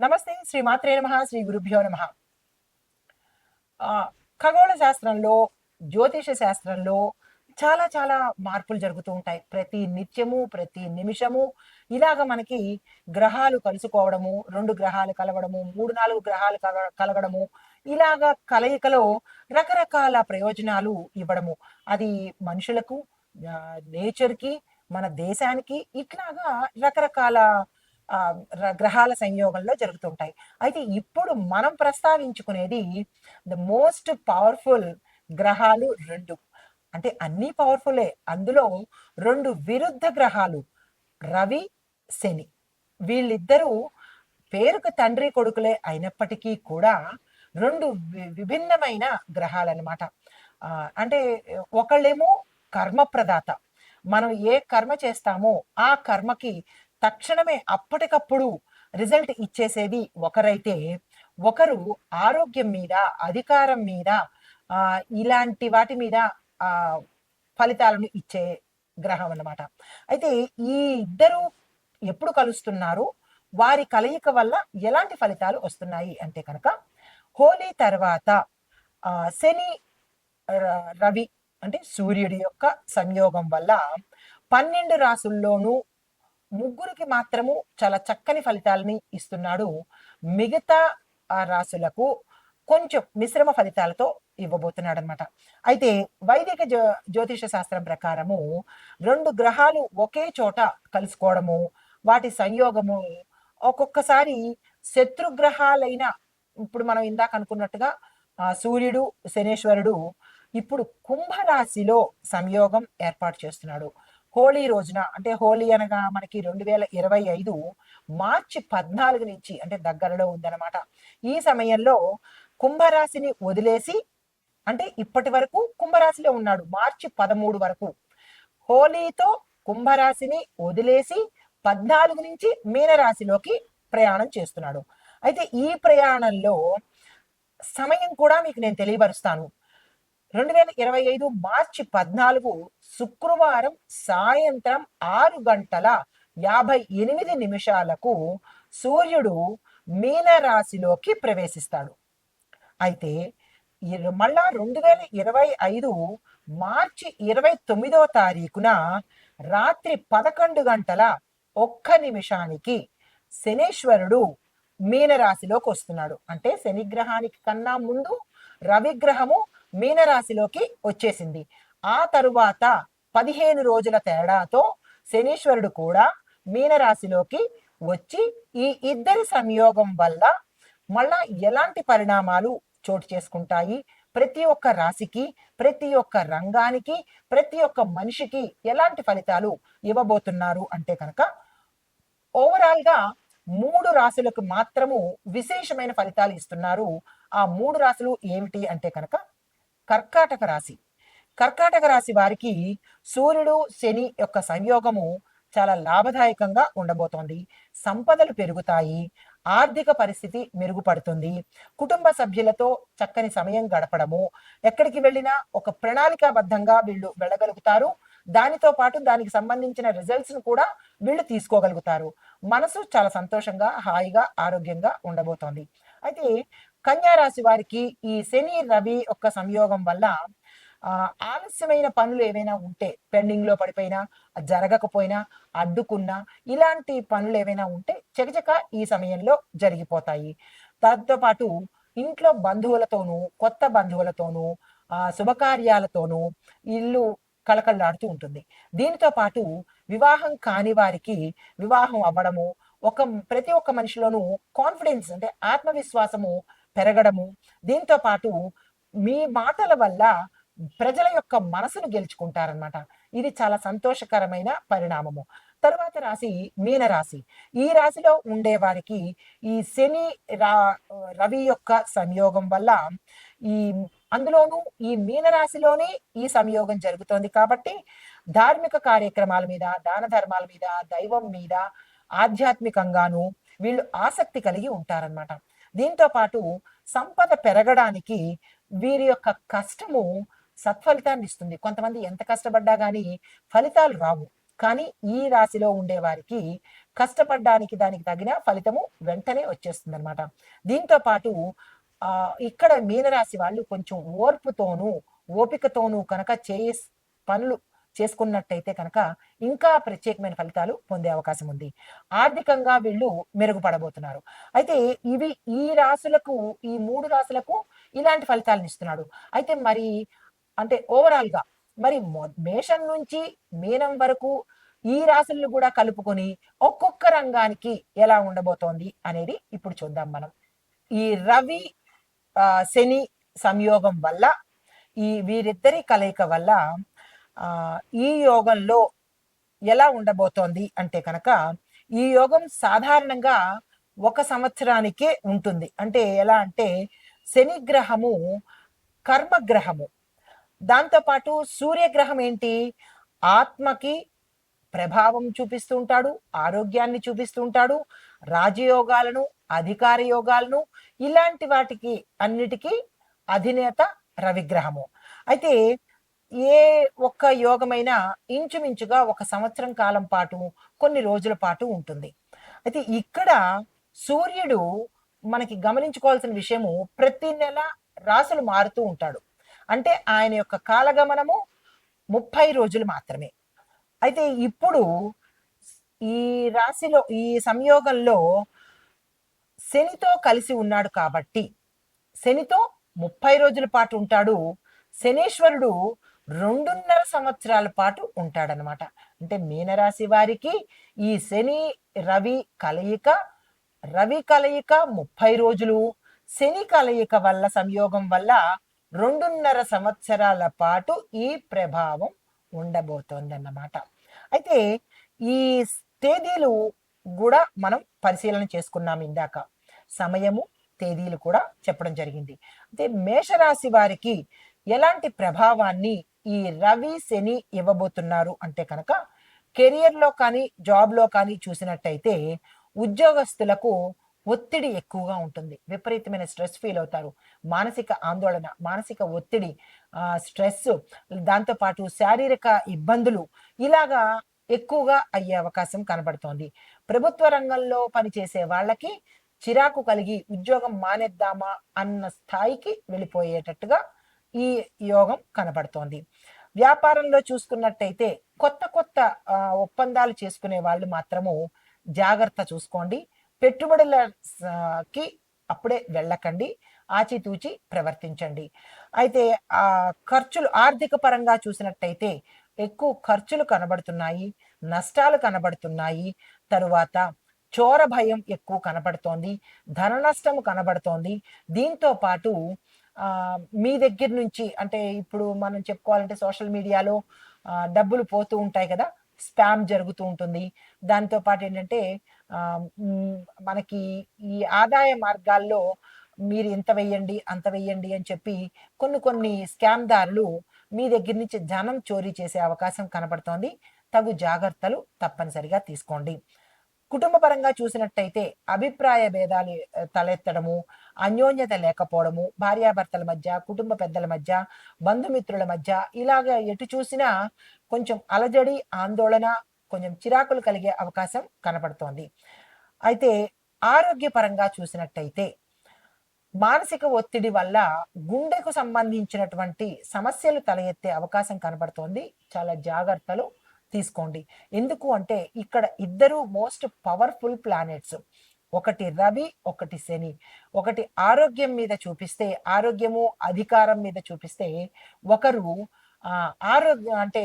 నమస్తే శ్రీ మాత్రే నమ శ్రీ గురుభ్యో నమ. ఖగోళ శాస్త్రంలో జ్యోతిష శాస్త్రంలో చాలా చాలా మార్పులు జరుగుతూ ఉంటాయి. ప్రతి నిత్యము ప్రతి నిమిషము ఇలాగ మనకి గ్రహాలు కలుసుకోవడము రెండు గ్రహాలు కలవడము మూడు నాలుగు గ్రహాలు కల- కలగడము ఇలాగ కలయికలో రకరకాల ప్రయోజనాలు ఇవ్వడము. అది మనుషులకు నేచర్కి మన దేశానికి ఇట్లాగా రకరకాల గ్రహాల సంయోగంలో జరుగుతుంటాయి. అయితే ఇప్పుడు మనం ప్రస్తావించుకునేది ద మోస్ట్ పవర్ఫుల్ గ్రహాలు రెండు. అంటే అన్ని పవర్ఫులే. అందులో రెండు విరుద్ధ గ్రహాలు రవి శని. వీళ్ళిద్దరూ పేరుకు తండ్రి కొడుకులే అయినప్పటికీ కూడా రెండు వి- విభిన్నమైన గ్రహాలన్నమాట. అంటే ఒకళ్ళేమో కర్మ ప్రదాత మనం ఏ కర్మ చేస్తామో ఆ కర్మకి తక్షణమే అప్పటికప్పుడు రిజల్ట్ ఇచ్చేసేది ఒకరైతే ఒకరు ఆరోగ్యం మీద అధికారం మీద ఇలాంటి వాటి మీద ఫలితాలను ఇచ్చే గ్రహం అన్నమాట. అయితే ఈ ఇద్దరు ఎప్పుడు కలుస్తున్నారు? వారి కలయిక వల్ల ఎలాంటి ఫలితాలు వస్తున్నాయి అంటే కనుక హోలీ తర్వాత శని ర- రవి అంటే సూర్యుడి యొక్క సంయోగం వల్ల పన్నెండు రాసుల్లోనూ ముగ్గురికి మాత్రము చాలా చక్కని ఫలితాలని ఇస్తున్నాడు. మిగతా రాశులకు కొంచెం మిశ్రమ ఫలితాలతో ఇవ్వబోతున్నాడు అనమాట అయితే వైదిక జ్యో జ్యోతిష శాస్త్రం ప్రకారము రెండు గ్రహాలు ఒకే చోట కలుసుకోవడము వాటి సంయోగము ఒక్కొక్కసారి శత్రుగ్రహాలైన ఇప్పుడు మనం ఇందాక అనుకున్నట్టుగా సూర్యుడు శనేశ్వరుడు ఇప్పుడు కుంభరాశిలో సంయోగం ఏర్పాటు చేస్తున్నాడు. హోళీ రోజున అంటే హోళీ అనగా మనకి రెండు వేల ఇరవై ఐదు మార్చి పద్నాలుగు నుంచి అంటే దగ్గరలో ఉందన్నమాట. ఈ సమయంలో కుంభరాశిని వదిలేసి అంటే ఇప్పటి వరకు కుంభరాశిలో ఉన్నాడు. మార్చి పదమూడు వరకు హోలీతో కుంభరాశిని వదిలేసి పద్నాలుగు నుంచి మీనరాశిలోకి ప్రయాణం చేస్తున్నాడు. అయితే ఈ ప్రయాణంలో సమయం కూడా మీకు నేను తెలియపరుస్తాను. రెండు వేల ఇరవై ఐదు మార్చి పద్నాలుగు శుక్రవారం సాయంత్రం ఆరు గంటల యాభై ఎనిమిది నిమిషాలకు సూర్యుడు మీనరాశిలోకి ప్రవేశిస్తాడు. అయితే మళ్ళా రెండు వేల ఇరవై ఐదు మార్చి ఇరవై తొమ్మిదో తారీఖున రాత్రి పదకొండు గంటల ఒక్క నిమిషానికి శనేశ్వరుడు మీనరాశిలోకి వస్తున్నాడు. అంటే శనిగ్రహానికి కన్నా ముందు రవిగ్రహము మీనరాశిలోకి వచ్చేసింది. ఆ తరువాత పదిహేను రోజుల తేడాతో శనీశ్వరుడు కూడా మీనరాశిలోకి వచ్చి ఈ ఇద్దరి సంయోగం వల్ల మళ్ళా ఎలాంటి పరిణామాలు చోటు చేసుకుంటాయి? ప్రతి ఒక్క రాశికి ప్రతి ఒక్క రంగానికి ప్రతి ఒక్క మనిషికి ఎలాంటి ఫలితాలు ఇవ్వబోతున్నారు అంటే కనుక ఓవరాల్గా మూడు రాశులకు మాత్రము విశేషమైన ఫలితాలు ఇస్తున్నారు. ఆ మూడు రాశులు ఏమిటి అంటే కనుక కర్కాటక రాశి. కర్కాటక రాశి వారికి సూర్యుడు శని యొక్క సంయోగము చాలా లాభదాయకంగా ఉండబోతోంది. సంపదలు పెరుగుతాయి. ఆర్థిక పరిస్థితి మెరుగుపడుతుంది. కుటుంబ సభ్యులతో చక్కని సమయం గడపడము. ఎక్కడికి వెళ్ళినా ఒక ప్రణాళికాబద్ధంగా వీళ్ళు వెళ్ళగలుగుతారు. దానితో పాటు దానికి సంబంధించిన రిజల్ట్స్ను కూడా వీళ్ళు తీసుకోగలుగుతారు. మనసు చాలా సంతోషంగా హాయిగా ఆరోగ్యంగా ఉండబోతోంది. అయితే కన్యా రాశి వారికి ఈ శని రవి యొక్క సంయోగం వల్ల ఆ, ఆలస్యమైన పనులు ఏవైనా ఉంటే పెండింగ్లో పడిపోయినా జరగకపోయినా అడ్డుకున్నా ఇలాంటి పనులు ఏవైనా ఉంటే చకచక ఈ సమయంలో జరిగిపోతాయి. దాంతో పాటు ఇంట్లో బంధువులతోనూ కొత్త బంధువులతోనూ ఆ శుభకార్యాలతోనూ ఇల్లు కళకళలాడుతూ ఉంటుంది. దీనితో పాటు వివాహం కాని వారికి వివాహం అవ్వడము ఒక ప్రతి ఒక్క మనిషిలోనూ కాన్ఫిడెన్స్ అంటే ఆత్మవిశ్వాసము పెరగడము దీంతో పాటు మీ మాటల వల్ల ప్రజల యొక్క మనసును గెలుచుకుంటారనమాట ఇది చాలా సంతోషకరమైన పరిణామము. తరువాత రాశి మీన రాశి ఈ రాశిలో ఉండే వారికి ఈ శని రా రవి యొక్క సంయోగం వల్ల ఈ అందులోనూ ఈ మీనరాశిలోనే ఈ సంయోగం జరుగుతోంది కాబట్టి ధార్మిక కార్యక్రమాల మీద దాన ధర్మాల మీద దైవం మీద ఆధ్యాత్మికంగాను వీళ్ళు ఆసక్తి కలిగి ఉంటారన్నమాట. దీంతో పాటు సంపద పెరగడానికి వీరి యొక్క కష్టము సత్ఫలితాన్ని ఇస్తుంది. కొంతమంది ఎంత కష్టపడ్డా కానీ ఫలితాలు రావు. కానీ ఈ రాశిలో ఉండే వారికి కష్టపడడానికి దానికి తగిన ఫలితము వెంటనే వచ్చేస్తుంది అనమాట దీంతో పాటు ఆ ఇక్కడ మీనరాశి వాళ్ళు కొంచెం ఓర్పుతోనూ ఓపికతోనూ కనుక చే పనులు చేసుకున్నట్టయితే కనుక ఇంకా ప్రత్యేకమైన ఫలితాలు పొందే అవకాశం ఉంది. ఆర్థికంగా వీళ్ళు మెరుగుపడబోతున్నారు. అయితే ఇవి ఈ రాశులకు ఈ మూడు రాశులకు ఇలాంటి ఫలితాలను ఇస్తున్నాడు. అయితే మరి అంటే ఓవరాల్గా మరి మేషం నుంచి మీనం వరకు ఈ రాశులను కూడా కలుపుకొని ఒక్కొక్క రంగానికి ఎలా ఉండబోతోంది అనేది ఇప్పుడు చూద్దాం మనం. ఈ రవి శని సంయోగం వల్ల ఈ వీరిద్దరి కలయిక వల్ల ఈ యోగంలో ఎలా ఉండబోతోంది అంటే కనుక ఈ యోగం సాధారణంగా ఒక సంవత్సరానికే ఉంటుంది. అంటే ఎలా అంటే శని గ్రహము కర్మగ్రహము. దాంతోపాటు సూర్యగ్రహం ఏంటి? ఆత్మకి ప్రభావం చూపిస్తూ ఉంటాడు ఆరోగ్యాన్ని చూపిస్తూ ఉంటాడు రాజయోగాలను అధికార యోగాలను ఇలాంటి వాటికి అన్నిటికీ అధినేత రవిగ్రహము. అయితే ఏ ఒక్క యోగమైనా ఇంచుమించుగా ఒక సంవత్సరం కాలం పాటు కొన్ని రోజుల పాటు ఉంటుంది. అయితే ఇక్కడ సూర్యుడు మనకి గమనించుకోవాల్సిన విషయము ప్రతి నెల రాసులు మారుతూ ఉంటాడు. అంటే ఆయన యొక్క కాలగమనము ముప్పై రోజులు మాత్రమే. అయితే ఇప్పుడు ఈ రాశిలో ఈ సంయోగంలో శనితో కలిసి ఉన్నాడు కాబట్టి శనితో ముప్పై రోజుల పాటు ఉంటాడు. శనీశ్వరుడు రెండున్నర సంవత్సరాల పాటు ఉంటాడనమాట అంటే మీనరాశి వారికి ఈ శని రవి కలయిక రవి కలయిక ముప్పై రోజులు. శని కలయిక వల్ల సంయోగం వల్ల రెండున్నర సంవత్సరాల పాటు ఈ ప్రభావం ఉండబోతోందన్నమాట. అయితే ఈ తేదీలు కూడా మనం పరిశీలన చేసుకున్నాం ఇందాక. సమయము తేదీలు కూడా చెప్పడం జరిగింది. అయితే మేషరాశి వారికి ఎలాంటి ప్రభావాన్ని ఈ రవి శని ఇవ్వబోతున్నారు అంటే కనుక కెరియర్లో కానీ జాబ్లో కానీ చూసినట్టయితే ఉద్యోగస్తులకు ఒత్తిడి ఎక్కువగా ఉంటుంది. విపరీతమైన స్ట్రెస్ ఫీల్ అవుతారు. మానసిక ఆందోళన మానసిక ఒత్తిడి ఆ, స్ట్రెస్ దాంతోపాటు శారీరక ఇబ్బందులు ఇలాగా ఎక్కువగా అయ్యే అవకాశం కనబడుతోంది. ప్రభుత్వ రంగంలో పనిచేసే వాళ్ళకి చిరాకు కలిగి ఉద్యోగం మానేద్దామా అన్న స్థాయికి వెళ్ళిపోయేటట్టుగా ఈ యోగం కనబడుతోంది. వ్యాపారంలో చూసుకున్నట్టయితే కొత్త కొత్త ఒప్పందాలు చేసుకునే వాళ్ళు మాత్రము జాగ్రత్త చూసుకోండి. పెట్టుబడులకి అప్పుడే వెళ్ళకండి. ఆచితూచి ప్రవర్తించండి. అయితే ఆ ఖర్చులు ఆర్థిక పరంగా చూసినట్టయితే ఎక్కువ ఖర్చులు కనబడుతున్నాయి నష్టాలు కనబడుతున్నాయి. తరువాత చోర భయం ఎక్కువ కనబడుతోంది ధన నష్టం కనబడుతోంది. దీంతో పాటు మీ దగ్గర నుంచి అంటే ఇప్పుడు మనం చెప్పుకోవాలంటే సోషల్ మీడియాలో డబ్బులు పోతూ ఉంటాయి కదా స్పామ్ జరుగుతూ ఉంటుంది. దాంతో పాటు ఏంటంటే మనకి ఈ ఆదాయ మార్గాల్లో మీరు ఇంత వెయ్యండి అంత వెయ్యండి అని చెప్పి కొన్ని కొన్ని స్కామ్ దారులు మీ దగ్గర నుంచి ధనం చోరీ చేసే అవకాశం కనబడుతోంది. తగు జాగ్రత్తలు తప్పనిసరిగా తీసుకోండి. కుటుంబ పరంగా చూసినట్టయితే అభిప్రాయ భేదాలు తలెత్తడము అన్యోన్యత లేకపోవడము భార్యాభర్తల మధ్య కుటుంబ పెద్దల మధ్య బంధుమిత్రుల మధ్య ఇలాగ ఎటు చూసినా కొంచెం అలజడి ఆందోళన కొంచెం చిరాకులు కలిగే అవకాశం కనపడుతోంది. అయితే ఆరోగ్యపరంగా చూసినట్టయితే మానసిక ఒత్తిడి వల్ల గుండెకు సంబంధించినటువంటి సమస్యలు తల ఎత్తే అవకాశం కనబడుతోంది చాలా జాగ్రత్తలు తీసుకోండి. ఎందుకు అంటే ఇక్కడ ఇద్దరు మోస్ట్ పవర్ఫుల్ ప్లానెట్స్. ఒకటి రవి ఒకటి శని. ఒకటి ఆరోగ్యం మీద చూపిస్తే ఆరోగ్యము అధికారం మీద చూపిస్తే ఒకరు ఆరోగ్యం అంటే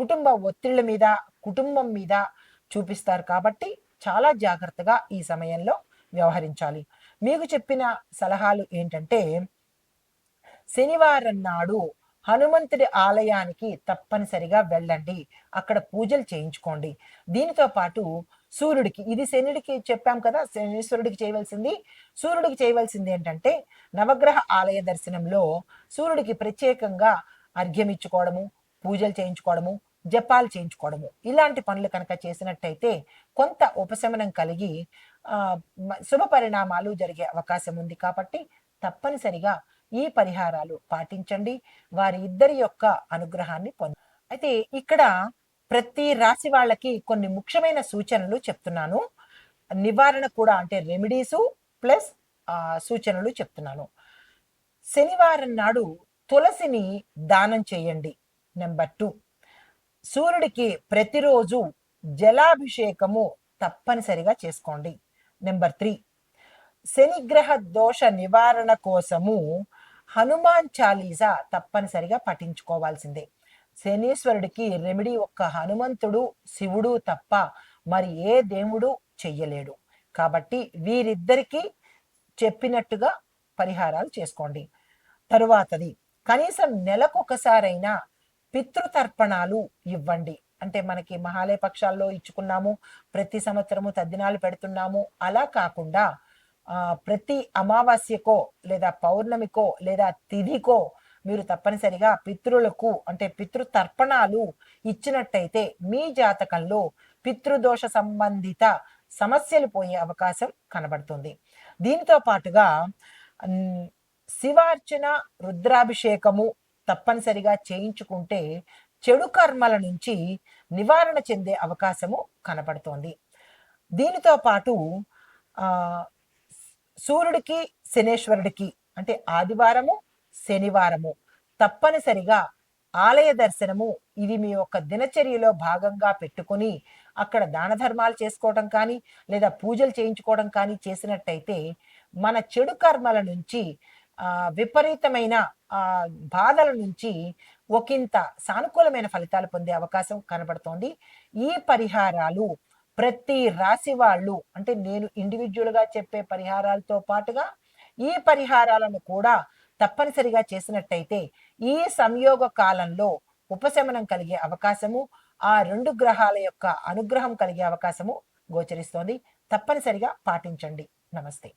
కుటుంబ ఒత్తిళ్ళ మీద కుటుంబం మీద చూపిస్తారు కాబట్టి చాలా జాగ్రత్తగా ఈ సమయంలో వ్యవహరించాలి. మీకు చెప్పిన సలహాలు ఏంటంటే శనివారం నాడు హనుమంతుడి ఆలయానికి తప్పనిసరిగా వెళ్ళండి. అక్కడ పూజలు చేయించుకోండి. దీనితో పాటు సూర్యుడికి ఇది శనుడికి చెప్పాం కదా శనీశ్వరుడికి చేయవలసింది. సూర్యుడికి చేయవలసింది ఏంటంటే నవగ్రహ ఆలయ దర్శనంలో సూర్యుడికి ప్రత్యేకంగా అర్ఘ్యం ఇచ్చుకోవడము పూజలు చేయించుకోవడము జపాలు చేయించుకోవడము. ఇలాంటి పనులు కనుక చేసినట్టయితే కొంత ఉపశమనం కలిగి ఆ, శుభ పరిణామాలు జరిగే అవకాశం ఉంది కాబట్టి తప్పనిసరిగా ఈ పరిహారాలు పాటించండి. వారి ఇద్దరి యొక్క అనుగ్రహాన్ని పొంద అయితే ఇక్కడ ప్రతి రాశి వాళ్ళకి కొన్ని ముఖ్యమైన సూచనలు చెప్తున్నాను. నివారణ కూడా అంటే రెమెడీసు ప్లస్ సూచనలు చెప్తున్నాను. శనివారం నాడు తులసిని దానం చేయండి. Number two. సూర్యుడికి ప్రతిరోజు జలాభిషేకము తప్పనిసరిగా చేసుకోండి. Number three. శనిగ్రహ దోష నివారణ కోసము హనుమాన్ చాలీసా తప్పనిసరిగా పఠించుకోవాల్సిందే. శనీశ్వరుడికి రెమెడీ ఒక్క హనుమంతుడు శివుడు తప్ప మరి ఏ దేవుడు చెయ్యలేడు. కాబట్టి వీరిద్దరికీ చెప్పినట్టుగా పరిహారాలు చేసుకోండి. తరువాతది కనీసం నెలకొకసారైనా పితృతర్పణాలు ఇవ్వండి. అంటే మనకి మహాలయ పక్షాల్లో ఇచ్చుకున్నాము ప్రతి సంవత్సరము తద్దినాలు పెడుతున్నాము అలా కాకుండా ప్రతి అమావాస్యకో లేదా పౌర్ణమికో లేదా తిథికో మీరు తప్పనిసరిగా పితృలకు అంటే పితృతర్పణాలు ఇచ్చినట్టయితే మీ జాతకంలో పితృదోష సంబంధిత సమస్యలు పోయే అవకాశం కనబడుతుంది. దీనితో పాటుగా శివార్చన రుద్రాభిషేకము తప్పనిసరిగా చేయించుకుంటే చెడు కర్మల నుంచి నివారణ చెందే అవకాశము కనబడుతోంది. దీనితో పాటు సూర్యుడికి శనేశ్వరుడికి అంటే ఆదివారము శనివారము. తప్పనిసరిగా ఆలయ దర్శనము ఇది మీ యొక్క దినచర్యలో భాగంగా పెట్టుకొని అక్కడ దాన ధర్మాలు చేసుకోవడం కానీ లేదా పూజలు చేయించుకోవడం కానీ చేసినట్టయితే మన చెడు కర్మల నుంచి ఆ విపరీతమైన ఆ బాధల నుంచి ఒకంత సానుకూలమైన ఫలితాలు పొందే అవకాశం కనబడుతోంది. ఈ పరిహారాలు ప్రతి రాశి వాళ్ళు అంటే నేను ఇండివిజువల్గా చెప్పే పరిహారాలతో పాటుగా ఈ పరిహారాలను కూడా తప్పనిసరిగా చేసినట్టయితే ఈ సంయోగ కాలంలో ఉపశమనం కలిగే అవకాశము ఆ రెండు గ్రహాల యొక్క అనుగ్రహం కలిగే అవకాశము గోచరిస్తోంది. తప్పనిసరిగా పాటించండి. నమస్తే.